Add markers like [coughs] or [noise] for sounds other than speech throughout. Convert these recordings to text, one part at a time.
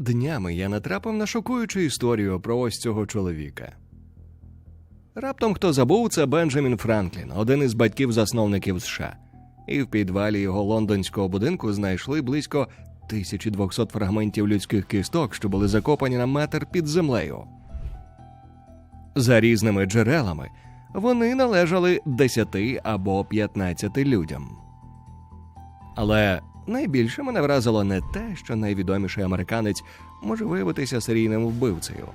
Днями я натрапив на шокуючу історію про ось цього чоловіка. Раптом хто забув, це Бенджамін Франклін, один із батьків-засновників США. І в підвалі його лондонського будинку знайшли близько 1200 фрагментів людських кісток, що були закопані на метр під землею. За різними джерелами вони належали 10 або 15 людям. Але найбільше мене вразило не те, що найвідоміший американець може виявитися серійним вбивцею,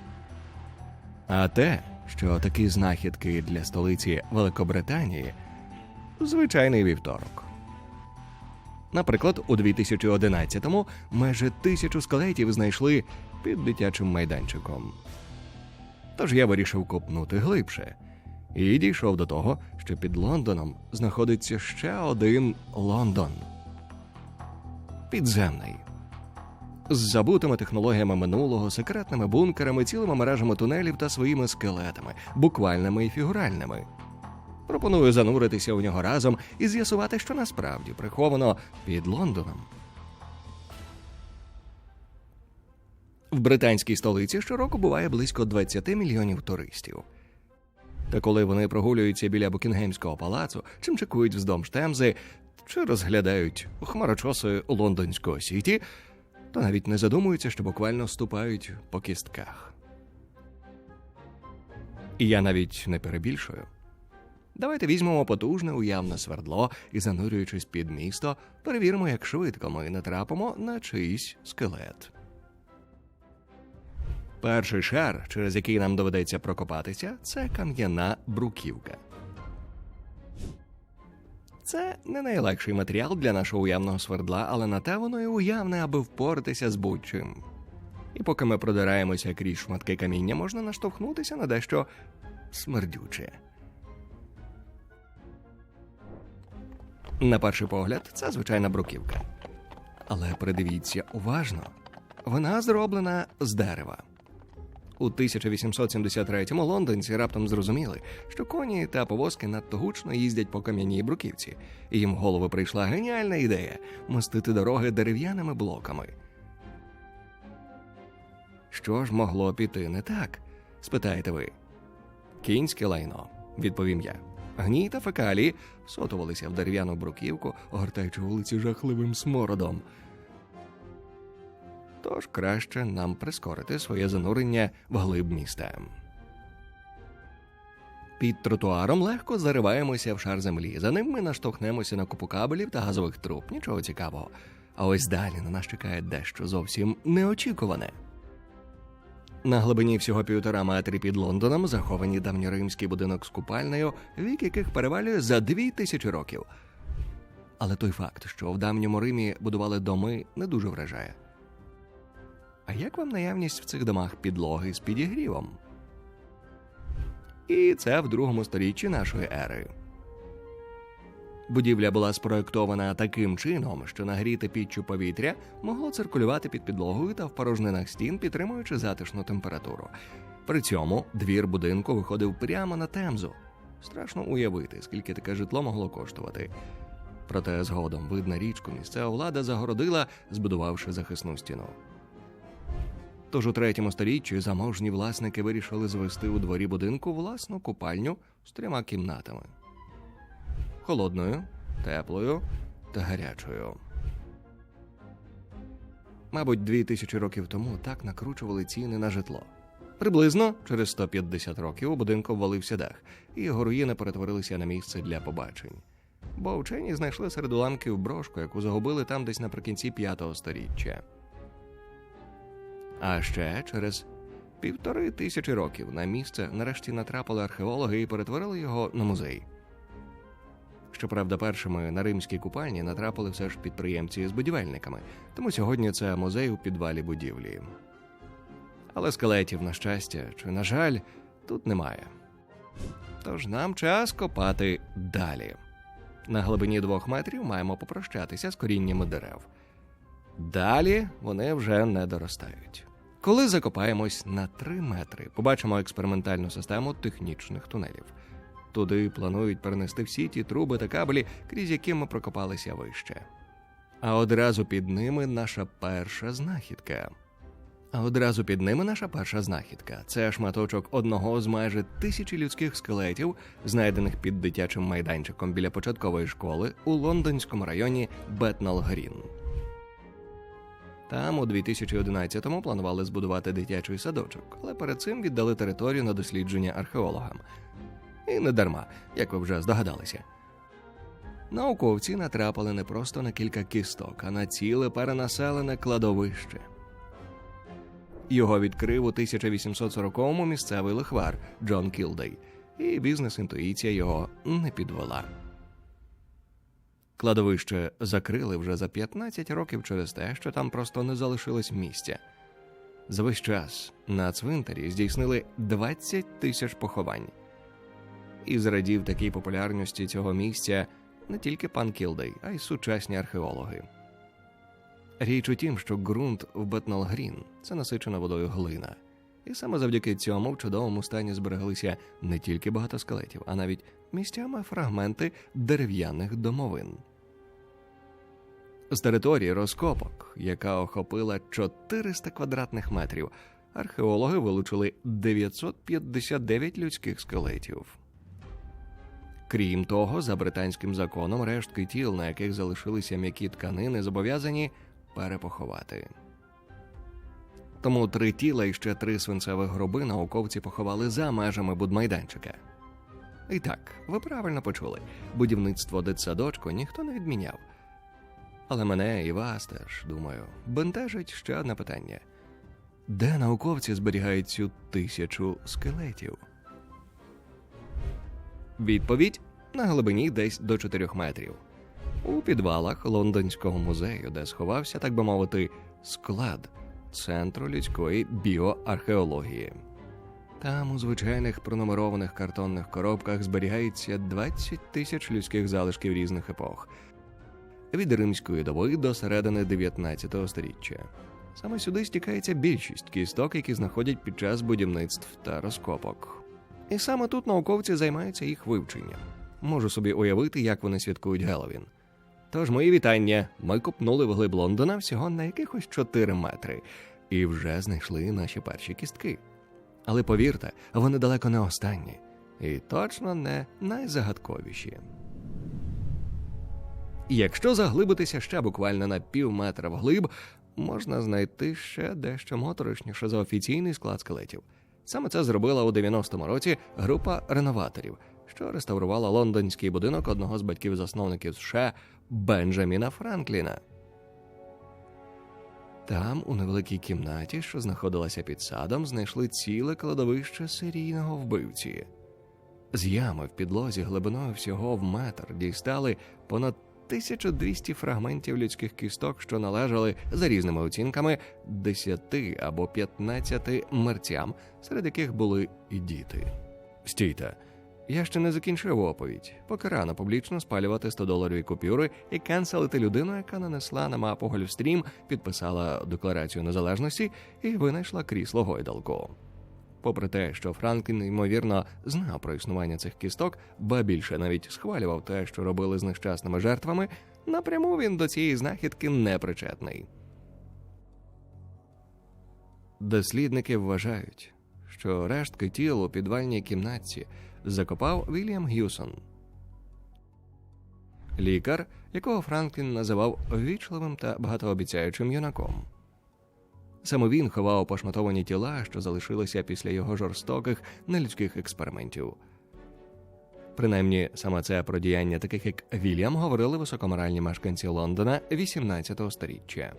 а те, що такі знахідки для столиці Великобританії звичайний вівторок. Наприклад, у 2011-му майже тисячу скелетів знайшли під дитячим майданчиком. Тож я вирішив копнути глибше і дійшов до того, що під Лондоном знаходиться ще один Лондон підземний. З забутими технологіями минулого, секретними бункерами, цілими мережами тунелів та своїми скелетами, буквальними і фігуральними. Пропоную зануритися у нього разом і з'ясувати, що насправді приховано під Лондоном. В британській столиці щороку буває близько 20 мільйонів туристів. Та коли вони прогулюються біля Букінгемського палацу, чим чекують вздовж Темзи, чи розглядають хмарочоси лондонського сіті, то навіть не задумуються, що буквально ступають по кістках. І я навіть не перебільшую. Давайте візьмемо потужне уявне свердло і, занурюючись під місто, перевіримо, як швидко ми натрапимо на чийсь скелет. Перший шар, через який нам доведеться прокопатися, це кам'яна бруківка. Це не найлегший матеріал для нашого уявного свердла, але на те воно і уявне, аби впоратися з будь-чим. І поки ми продираємося крізь шматки каміння, можна наштовхнутися на дещо смердюче. На перший погляд, це звичайна бруківка. Але придивіться уважно, вона зроблена з дерева. У 1873-му лондонці раптом зрозуміли, що коні та повозки надто гучно їздять по кам'яній бруківці, і їм в голову прийшла геніальна ідея мостити дороги дерев'яними блоками. Що ж могло піти не так? спитаєте ви. Кінське лайно, відповім я. Гній та фекалії сотувалися в дерев'яну бруківку, огортаючи вулиці жахливим смородом. Тож краще нам прискорити своє занурення в глиб міста. Під тротуаром легко зариваємося в шар землі. За ним ми наштовхнемося на купу кабелів та газових труб. Нічого цікавого. А ось далі на нас чекає дещо зовсім неочікуване. На глибині всього півтора метрі під Лондоном заховані давньоримський будинок з купальнею, вік яких перевалює за дві тисячі років. Але той факт, що в давньому Римі будували доми, не дуже вражає. А як вам наявність в цих домах підлоги з підігрівом? І це в другому сторіччі нашої ери. Будівля була спроєктована таким чином, що нагріте піччю повітря могло циркулювати під підлогою та в порожнинах стін, підтримуючи затишну температуру. При цьому двір будинку виходив прямо на темзу. Страшно уявити, скільки таке житло могло коштувати. Проте згодом видна річку місцева влада загородила, збудувавши захисну стіну. Тож у третьому сторіччі заможні власники вирішили звести у дворі будинку власну купальню з трьома кімнатами: холодною, теплою та гарячою. Мабуть, дві тисячі років тому так накручували ціни на житло. Приблизно через 150 років у будинку обвалився дах, і його руїни перетворилися на місце для побачень. Бо вчені знайшли серед уламків брошку, яку загубили там десь наприкінці п'ятого сторіччя. А ще через півтори тисячі років на місце нарешті натрапили археологи і перетворили його на музей. Щоправда, першими на римській купальні натрапили все ж підприємці з будівельниками, тому сьогодні це музей у підвалі будівлі. Але скелетів, на щастя, чи на жаль, тут немає. Тож нам час копати далі. На глибині двох метрів маємо попрощатися з коріннями дерев. Далі вони вже не доростають. Коли закопаємось на 3 метри, побачимо експериментальну систему технічних тунелів. Туди планують перенести всі ті труби та кабелі, крізь які ми прокопалися вище. А одразу під ними наша перша знахідка А одразу під ними наша перша знахідка. Це шматочок одного з майже тисячі людських скелетів, знайдених під дитячим майданчиком біля початкової школи у лондонському районі Бетнал Грін. Там у 2011-му планували збудувати дитячий садочок, але перед цим віддали територію на дослідження археологам. І не дарма, як ви вже здогадалися. Науковці натрапили не просто на кілька кісток, а на ціле перенаселене кладовище. Його відкрив у 1840-му місцевий лихвар Джон Кілдей, і бізнес-інтуїція його не підвела. Кладовище закрили вже за 15 років через те, що там просто не залишилось місця. За весь час на цвинтарі здійснили 20 тисяч поховань. І зрадів такій популярності цього місця не тільки пан Кілдей, а й сучасні археологи. Річ у тім, що ґрунт в Бетналгрін це насичена водою глина, і саме завдяки цьому в чудовому стані збереглися не тільки багато скелетів, а навіть місцями фрагменти дерев'яних домовин. З території розкопок, яка охопила 400 квадратних метрів, археологи вилучили 959 людських скелетів. Крім того, за британським законом рештки тіл, на яких залишилися м'які тканини, зобов'язані перепоховати. Тому три тіла і ще три свинцевих гроби науковці поховали за межами будмайданчика. І так, ви правильно почули, будівництво дитсадочку ніхто не відміняв. Але мене і вас теж, думаю, бентежить ще одне питання: де науковці зберігають цю тисячу скелетів? Відповідь на глибині десь до 4 метрів. У підвалах лондонського музею, де сховався, так би мовити, склад центру людської біоархеології. Там у звичайних пронумерованих картонних коробках зберігається 20 тисяч людських залишків різних епох від римської доби до середини 19 століття. Саме сюди стікається більшість кісток, які знаходять під час будівництв та розкопок. І саме тут науковці займаються їх вивченням. Можу собі уявити, як вони святкують Геловін. Тож мої вітання. Ми копнули вглиб Лондона всього на якихось 4 метри і вже знайшли наші перші кістки. Але повірте, вони далеко не останні і точно не найзагадковіші. Якщо заглибитися ще буквально на пів метра вглиб, можна знайти ще дещо моторошніше за офіційний склад скелетів. Саме це зробила у 90-му році група реноваторів, що реставрувала лондонський будинок одного з батьків-засновників США Бенджаміна Франкліна. Там, у невеликій кімнаті, що знаходилася під садом, знайшли ціле кладовище серійного вбивці. З ями в підлозі глибиною всього в метр дістали понад 1200 фрагментів людських кісток, що належали за різними оцінками 10 або 15 мерцям, серед яких були і діти. Стійте, я ще не закінчив оповідь, поки рано публічно спалювати 100-доларові купюри і канцелити людину, яка нанесла на мапу Гольфстрім, підписала декларацію незалежності і винайшла крісло гойдалку. Попри те, що Франклін, ймовірно, знав про існування цих кісток, ба більше навіть схвалював те, що робили з нещасними жертвами, напряму він до цієї знахідки не причетний. Дослідники вважають, що рештки тіл у підвальній кімнатці закопав Вільям Г'юсон. Лікар, якого Франклін називав ввічливим та багатообіцяючим юнаком. Саме він ховав пошматовані тіла, що залишилися після його жорстоких нелюдських експериментів. Принаймні, саме це про діяння таких як Вільям говорили високоморальні мешканці Лондона XVIII століття.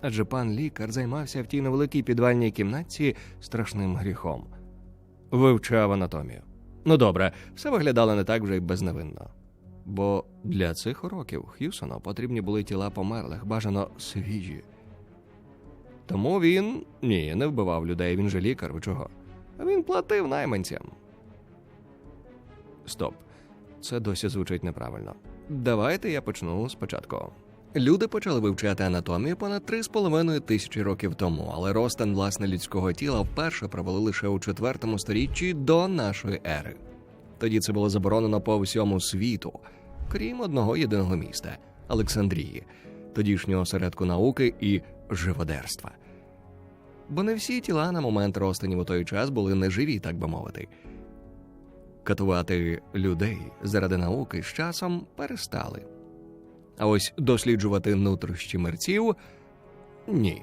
Адже пан лікар займався в тій невеликій підвальній кімнатці страшним гріхом, вивчав анатомію. Ну добре, все виглядало не так вже й безневинно. Бо для цих уроків Х'юсону потрібні були тіла померлих, бажано свіжі. Тому він ні, не вбивав людей, він же лікар, ви чого? Він платив найманцям. Стоп, це досі звучить неправильно. Давайте я почну спочатку. Люди почали вивчати анатомію понад 3,5 тисячі років тому, але розтан власне людського тіла вперше провели лише у четвертому сторіччі до нашої ери. Тоді це було заборонено по всьому світу, крім одного єдиного міста Олександрії, тодішнього осередку науки і живодерства. бо не всі тіла на момент розтинів у той час були неживі, так би мовити. Катувати людей заради науки з часом перестали. А ось досліджувати нутрощі мерців ні.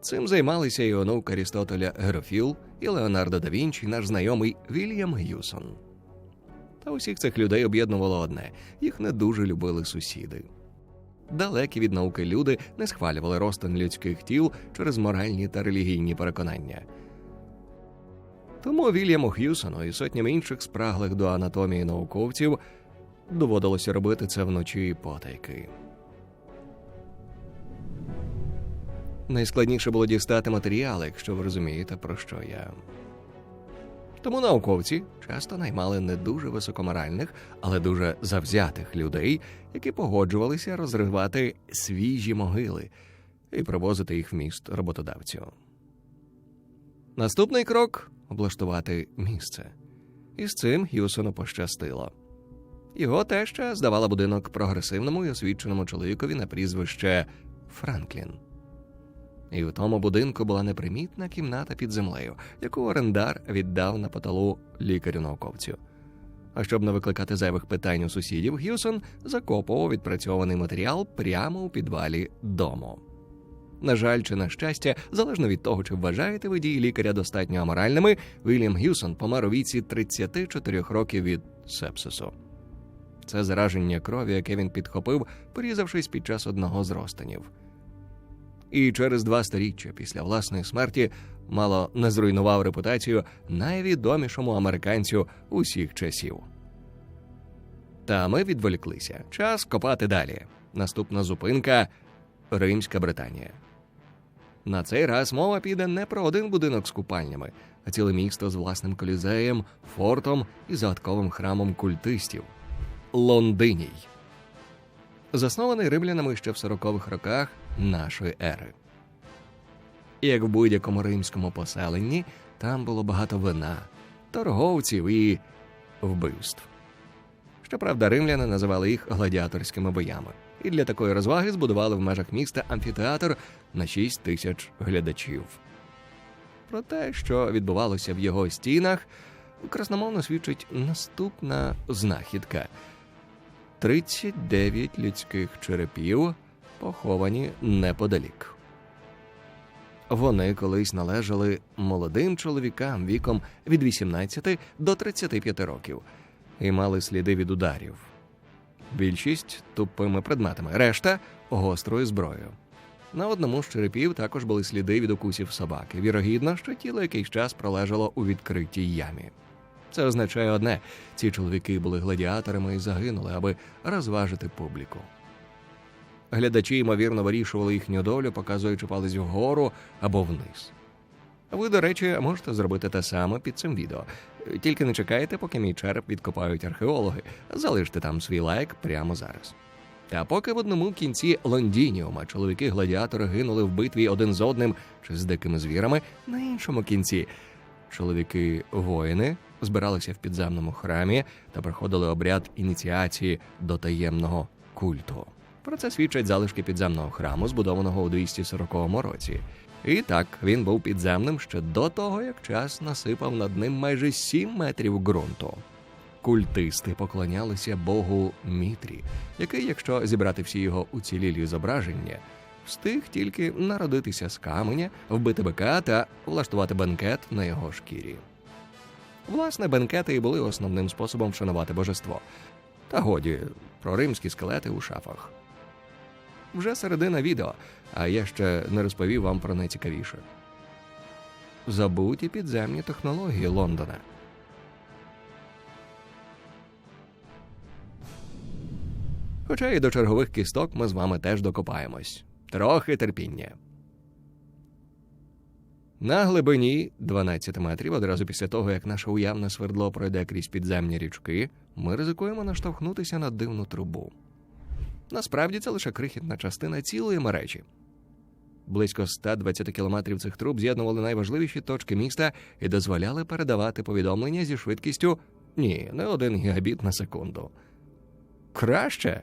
Цим займалися і онук Арістотеля Герофіл, і Леонардо да Вінчі, наш знайомий Вільям Г'юсон. Та усіх цих людей об'єднувало одне їх не дуже любили сусіди. Далекі від науки люди не схвалювали розтин людських тіл через моральні та релігійні переконання. Тому Вільяму Х'юсону і сотням інших спраглих до анатомії науковців доводилося робити це вночі і потайки. Найскладніше було дістати матеріали, якщо ви розумієте, про що я. Тому науковці часто наймали не дуже високоморальних, але дуже завзятих людей, які погоджувалися розривати свіжі могили і привозити їх в міст роботодавцю. Наступний крок облаштувати місце. І з цим Х'юсону пощастило. Його теща здавала будинок прогресивному і освіченому чоловікові на прізвище Франклін. І в тому будинку була непримітна кімната під землею, яку орендар віддав на поталу лікарю-науковцю. А щоб не викликати зайвих питань у сусідів, Г'юсон закопував відпрацьований матеріал прямо у підвалі дому. На жаль, чи на щастя, залежно від того, чи вважаєте ви дії лікаря достатньо аморальними, Вільям Г'юсон помер у віці 34 років від сепсису. Це зараження крові, яке він підхопив, порізавшись під час одного з розтинів. І через два сторіччя після власної смерті мало не зруйнував репутацію найвідомішому американцю усіх часів. Та ми відволіклися. Час копати далі. Наступна зупинка Римська Британія. На цей раз мова піде не про один будинок з купальнями, а ціле місто з власним колізеєм, фортом і загадковим храмом культистів Лондиній. Заснований римлянами ще в 40-х роках нашої ери. Як в будь-якому римському поселенні, там було багато вина, торговців і вбивств. Щоправда, римляни називали їх гладіаторськими боями, і для такої розваги збудували в межах міста амфітеатр на 6 тисяч глядачів. Про те, що відбувалося в його стінах, красномовно свідчить наступна знахідка: 39 людських черепів поховані неподалік. Вони колись належали молодим чоловікам віком від 18 до 35 років і мали сліди від ударів. Більшість тупими предметами, решта гострою зброєю. На одному з черепів також були сліди від укусів собаки. Вірогідно, що тіло якийсь час пролежало у відкритій ямі. Це означає одне: ці чоловіки були гладіаторами і загинули, аби розважити публіку. Глядачі, ймовірно, вирішували їхню долю, показуючи палець вгору або вниз. Ви, до речі, можете зробити те саме під цим відео. Тільки не чекайте, поки мій череп відкопають археологи. Залиште там свій лайк прямо зараз. А поки в одному кінці Лондініума чоловіки-гладіатори гинули в битві один з одним чи з дикими звірами, на іншому кінці чоловіки-воїни збиралися в підземному храмі та проходили обряд ініціації до таємного культу. Про це свідчать залишки підземного храму, збудованого у 240 році. І так він був підземним ще до того, як час насипав над ним майже 7 метрів ґрунту. Культисти поклонялися богу Мітрі, який, якщо зібрати всі його уцілілі зображення, встиг тільки народитися з каменя, вбити бика та влаштувати бенкет на його шкірі. Власне, бенкети і були основним способом вшанувати божество. Та годі про римські скелети у шафах. Вже середина відео, а я ще не розповів вам про найцікавіше. Забуті підземні технології Лондона. Хоча і до чергових кісток ми з вами теж докопаємось. Трохи терпіння. На глибині 12 метрів, одразу після того, як наше уявне свердло пройде крізь підземні річки, ми ризикуємо наштовхнутися на дивну трубу. Насправді це лише крихітна частина цілої мережі. Близько 120 кілометрів цих труб з'єднували найважливіші точки міста і дозволяли передавати повідомлення зі швидкістю ні, не один гігабіт на секунду. Краще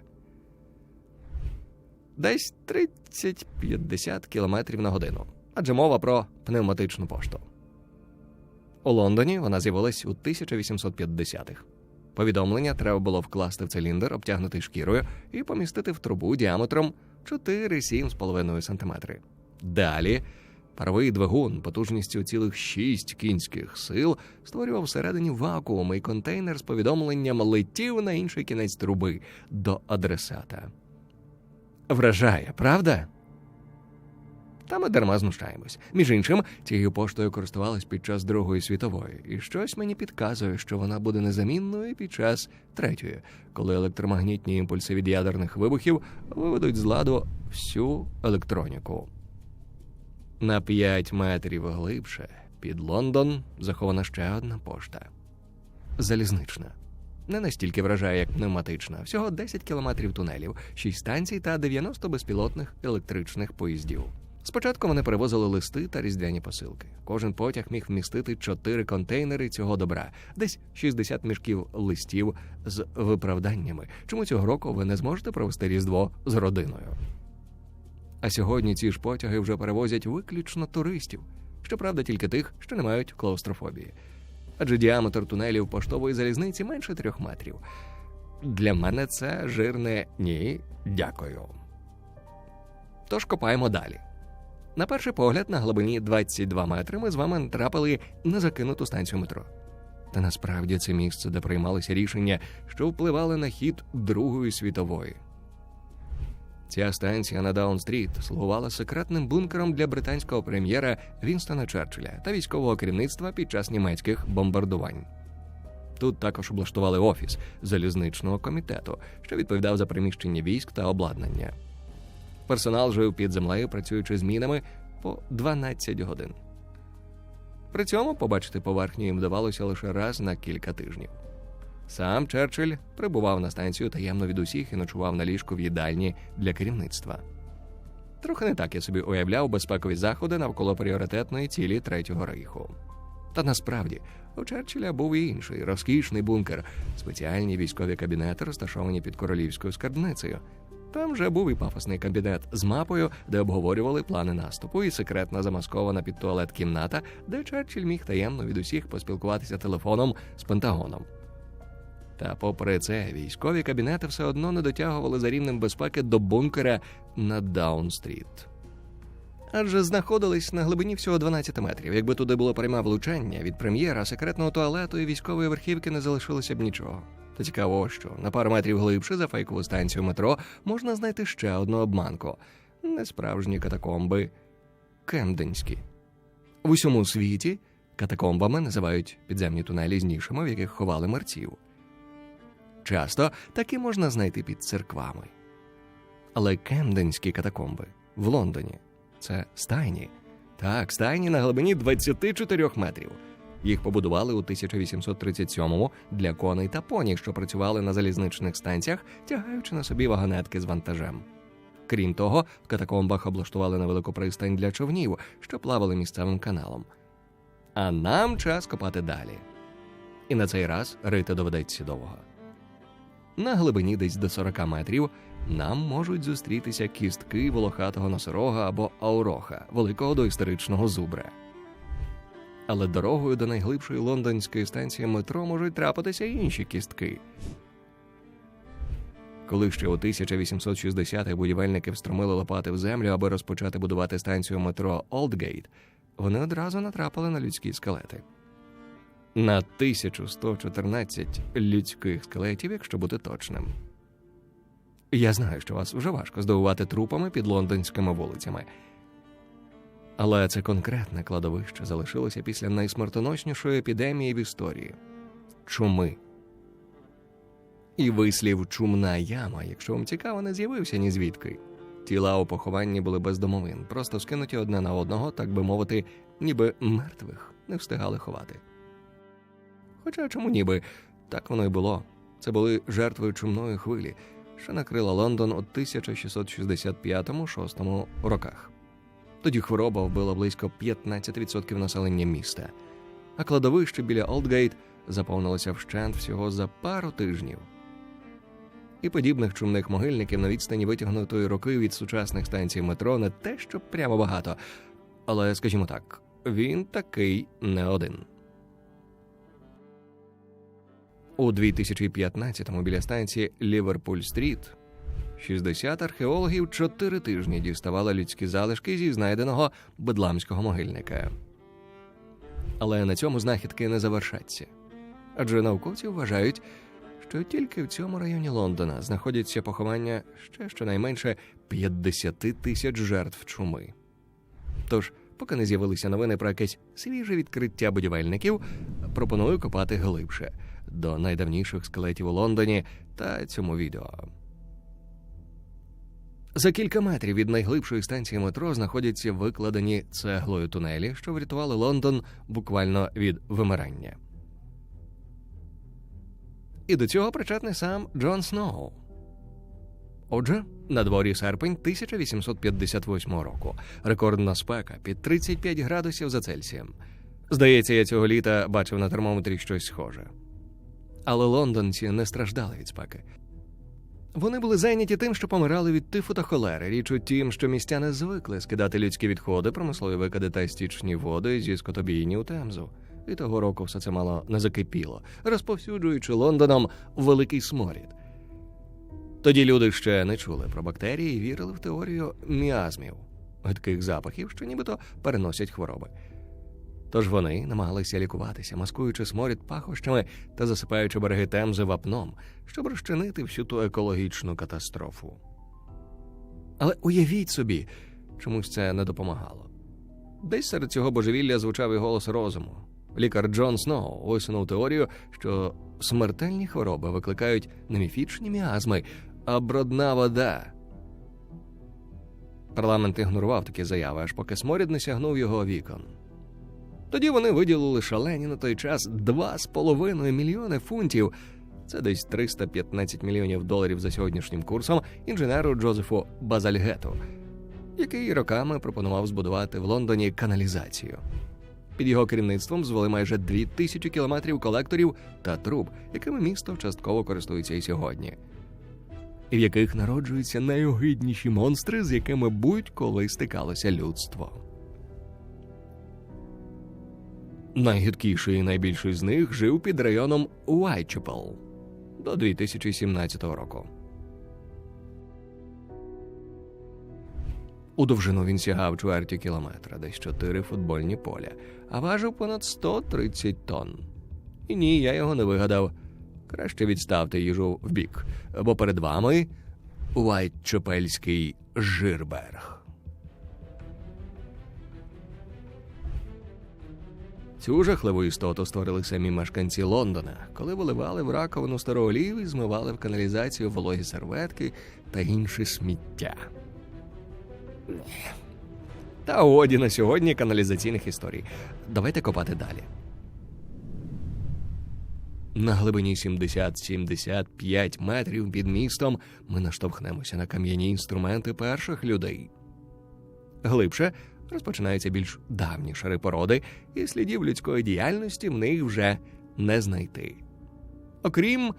десь 30-50 кілометрів на годину. Адже мова про пневматичну пошту. У Лондоні вона з'явилась у 1850-х. Повідомлення треба було вкласти в циліндр, обтягнутий шкірою, і помістити в трубу діаметром 4-7,5 см. Далі паровий двигун потужністю цілих 6 кінських сил створював всередині вакуум, і контейнер з повідомленням летів на інший кінець труби до адресата. Вражає, правда? Та ми дарма знущаємось. Між іншим, цією поштою користувались під час Другої світової, і щось мені підказує, що вона буде незамінною під час третьої, коли електромагнітні імпульси від ядерних вибухів виведуть з ладу всю електроніку. На 5 метрів глибше під Лондон захована ще одна пошта. Залізнична. Не настільки вражає, як пневматична, всього 10 кілометрів тунелів, 6 станцій та 90 безпілотних електричних поїздів. Спочатку вони перевозили листи та різдвяні посилки. Кожен потяг міг вмістити 4 контейнери цього добра, десь 60 мішків листів з виправданнями. Чому цього року ви не зможете провести різдво з родиною? А сьогодні ці ж потяги вже перевозять виключно туристів, щоправда, тільки тих, що не мають клаустрофобії. Адже діаметр тунелів поштової залізниці менше трьох метрів. Для мене це жирне ні, дякую. Тож копаємо далі. На перший погляд, на глибині 22 метри ми з вами натрапили на закинуту станцію метро. Та насправді це місце, де приймалися рішення, що впливали на хід Другої світової. Ця станція на Даун-стріт слугувала секретним бункером для британського прем'єра Вінстона Черчилля та військового керівництва під час німецьких бомбардувань. Тут також облаштували офіс залізничного комітету, що відповідав за приміщення військ та обладнання. Персонал жив під землею, працюючи змінами по 12 годин. При цьому побачити поверхню їм вдавалося лише раз на кілька тижнів. Сам Черчилль прибував на станцію таємно від усіх і ночував на ліжку в їдальні для керівництва. Трохи не так я собі уявляв безпекові заходи навколо пріоритетної цілі Третього рейху. Та насправді у Черчилля був і інший розкішний бункер, спеціальні військові кабінети, розташовані під королівською скарбницею. Там вже був і пафосний кабінет з мапою, де обговорювали плани наступу, і секретна замаскована під туалет кімната, де Черчилль міг таємно від усіх поспілкуватися телефоном з Пентагоном. Та, попри це, військові кабінети все одно не дотягували за рівнем безпеки до бункера на Даун-стріт. Адже знаходились на глибині всього 12 метрів. Якби туди було пряме влучання від прем'єра, секретного туалету і військової верхівки не залишилося б нічого. Та цікаво, що на пару метрів глибше за фейкову станцію метро можна знайти ще одну обманку несправжні катакомби Кемденські. В усьому світі катакомбами називають підземні тунелі з нішами, в яких ховали мерців. Часто таки можна знайти під церквами. Але Кемденські катакомби в Лондоні це стайні. Так, стайні на глибині 24 метрів. Їх побудували у 1837-му для коней та поні, що працювали на залізничних станціях, тягаючи на собі вагонетки з вантажем. Крім того, в катакомбах облаштували невелику пристань для човнів, що плавали місцевим каналом. А нам час копати далі. І на цей раз рити доведеться довго. На глибині десь до 40 метрів нам можуть зустрітися кістки волохатого носорога або ауроха, великого доісторичного зубра. Але дорогою до найглибшої лондонської станції метро можуть трапитися інші кістки. Коли ще у 1860-х будівельники встромили лопати в землю, аби розпочати будувати станцію метро Олдгейт, вони одразу натрапили на людські скелети. На 1114 людських скелетів, якщо бути точним. Я знаю, що вас вже важко здивувати трупами під лондонськими вулицями. Але це конкретне кладовище залишилося після найсмертоноснішої епідемії в історії чуми. І вислів чумна яма, якщо вам цікаво, не з'явився ні звідки. Тіла у похованні були без домовин, просто скинуті одне на одного, так би мовити, ніби мертвих не встигали ховати. Хоча чому ніби так воно й було. Це були жертви чумної хвилі, що накрила Лондон у 1665-6 роках. Тоді хвороба вбила близько 15% населення міста, а кладовище біля Олдгейт заповнилося вщент всього за пару тижнів. І подібних чумних могильників на відстані витягнутої роки від сучасних станцій метро не те, що прямо багато, Але, скажімо так, він такий не один. У 2015-му біля станції Ліверпуль-стріт 60 археологів чотири тижні діставали людські залишки зі знайденого бедламського могильника. Але на цьому знахідки не завершаться. Адже науковці вважають, що тільки в цьому районі Лондона знаходяться поховання ще щонайменше 50 тисяч жертв чуми. Тож, поки не з'явилися новини про якесь свіже відкриття будівельників, пропоную копати глибше до найдавніших скелетів у Лондоні та цьому відео. За кілька метрів від найглибшої станції метро знаходяться викладені цеглою тунелі, що врятували Лондон буквально від вимирання. І до цього причетний сам Джон Сноу. Отже, на дворі серпень 1858 року. Рекордна спека під 35 градусів за Цельсієм. Здається, я цього літа бачив на термометрі щось схоже. Але лондонці не страждали від спеки. Вони були зайняті тим, що помирали від тифу та холери. Річ у тім, що містяни звикли скидати людські відходи, промислові викиди та стічні води зі скотобійні у Темзу. І того року все це мало не закипіло, розповсюджуючи Лондоном великий сморід. Тоді люди ще не чули про бактерії і вірили в теорію міазмів, гидких запахів, що нібито переносять хвороби. Тож вони намагалися лікуватися, маскуючи сморід пахощами та засипаючи береги темзи вапном, щоб розчинити всю ту екологічну катастрофу. Але уявіть собі, чомусь це не допомагало. Десь серед цього божевілля звучав і голос розуму. Лікар Джон Сноу висунув теорію, що смертельні хвороби викликають не міфічні міазми, а брудна вода. Парламент ігнорував такі заяви, аж поки сморід не сягнув його вікон. Тоді вони виділили шалені на той час 2,5 мільйони фунтів. Це десь 315 мільйонів доларів за сьогоднішнім курсом інженеру Джозефу Базальгету, який роками пропонував збудувати в Лондоні каналізацію. Під його керівництвом звели майже дві тисячі кілометрів колекторів та труб, якими місто частково користується і сьогодні, і в яких народжуються найогидніші монстри, з якими будь-коли стикалося людство. Найгидкіший і найбільший з них жив під районом Уайтчепел до 2017 року. У довжину він сягав чверті кілометра, десь чотири футбольні поля, а важив понад 130 тонн. І ні, я його не вигадав. Краще відставте їжу вбік, бо перед вами Уайтчепельський жирберг. Цю жахливу істоту створили самі мешканці Лондона, коли виливали в раковину старого олію і змивали в каналізацію вологі серветки та інше сміття. Та годі на сьогодні каналізаційних історій. Давайте копати далі. На глибині 70-75 метрів під містом ми наштовхнемося на кам'яні інструменти перших людей. Глибше розпочинаються більш давні шари породи, і слідів людської діяльності в них вже не знайти. Окрім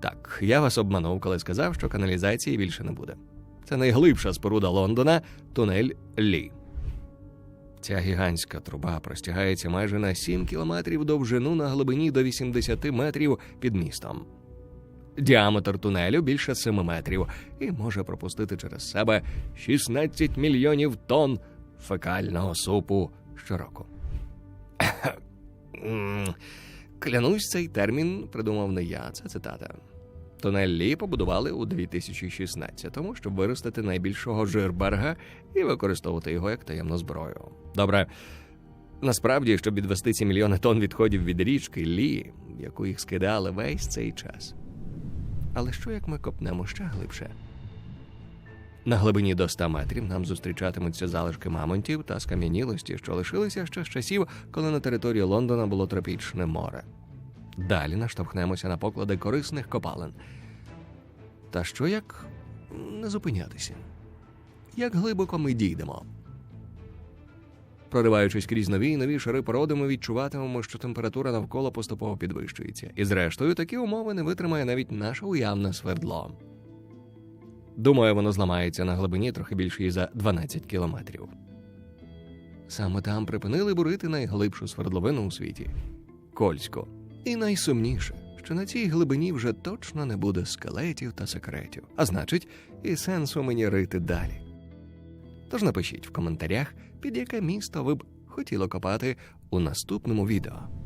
так, я вас обманув, коли сказав, що каналізації більше не буде. Це найглибша споруда Лондона тунель Лі. Ця гігантська труба простягається майже на 7 кілометрів довжину на глибині до 80 метрів під містом. Діаметр тунелю більше 7 метрів і може пропустити через себе 16 мільйонів тонн фекального супу щороку. [coughs] Клянусь, цей термін придумав не я, це цитата. Тунель Лі побудували у 2016-му, щоб виростити найбільшого жирберга і використовувати його як таємну зброю. Добре, насправді, щоб відвести ці мільйони тонн відходів від річки Лі, яку їх скидали весь цей час. Але що як ми копнемо ще глибше? На глибині до 100 метрів нам зустрічатимуться залишки мамонтів та скам'янілості, що лишилися ще з часів, коли на території Лондона було тропічне море. Далі наштовхнемося на поклади корисних копалин. Та що як не зупинятися? Як глибоко ми дійдемо? Прориваючись крізь нові і нові шари породи, ми відчуватимемо, що температура навколо поступово підвищується, і, зрештою, такі умови не витримає навіть наше уявне свердло. Думаю, воно зламається на глибині трохи більше за 12 кілометрів. Саме там припинили бурити найглибшу свердловину у світі Кольську. І найсумніше, що на цій глибині вже точно не буде скелетів та секретів, а значить, і сенсу мені рити далі. Тож напишіть в коментарях, під яке місто ви б хотіли копати у наступному відео.